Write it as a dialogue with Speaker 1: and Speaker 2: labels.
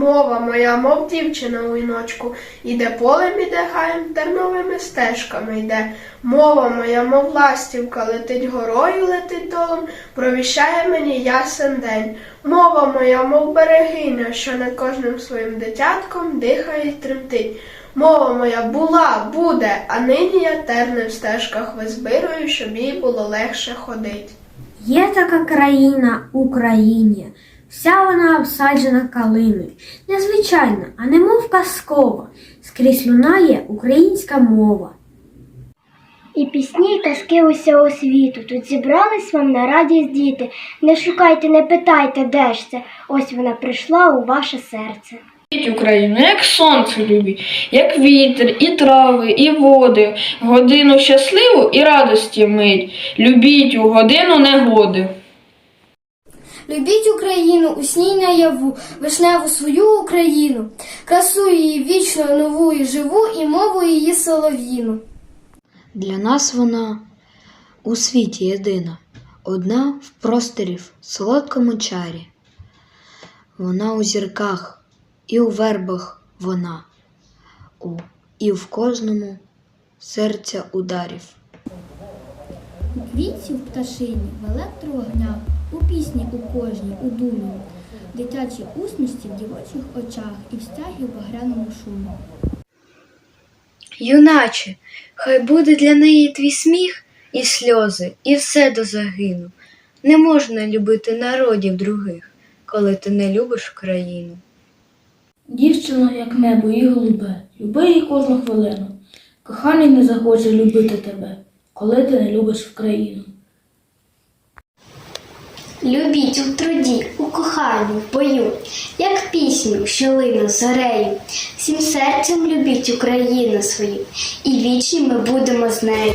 Speaker 1: Мова моя, мов дівчина у віночку, іде полем, іде гаєм, терновими стежками йде. Мова моя, мов ластівка, летить горою, летить долом, провіщає мені ясен день. Мова моя, мов берегиня, що над кожним своїм дитятком дихає й тремтить. Мова моя була, буде, а нині я терне в стежках визбирую, щоб їй було легше ходить.
Speaker 2: Є така країна Україні, вся вона обсаджена калиною. Незвичайна, а немов казкова, скрізь лунає українська мова.
Speaker 3: І пісні, і казки усього світу. Тут зібрались вам на радість діти. Не шукайте, не питайте, де ж це. Ось вона прийшла у ваше серце.
Speaker 4: Україну, як сонце любіть, як вітер, і трави, і води, годину щасливу і радості мить. Любіть у годину негоди.
Speaker 5: Любіть Україну, усній наяву, вишневу свою Україну, красу її вічно нову і живу, і мову її солов'їну.
Speaker 6: Для нас вона у світі єдина, одна в просторі в солодкому чарі. Вона у зірках і у вербах вона, у, і в кожному серця ударів.
Speaker 7: У квітці в пташині, в електровогнях, у пісні у кожній, у думі, в дитячій усмішці в дівочих очах і в стягі в багряному шумі.
Speaker 8: Юначе, хай буде для неї твій сміх і сльози, і все до загину. Не можна любити народів других, коли ти не любиш країну.
Speaker 9: Дівчино, як небо і голубе, люби її кожну хвилину. Коханий не захоче любити тебе, коли ти не любиш в країну.
Speaker 3: Любіть у труді, у коханні, в бою, як пісню, що лине зорею. Всім серцем любіть Україну свою, і вічні ми будемо з нею.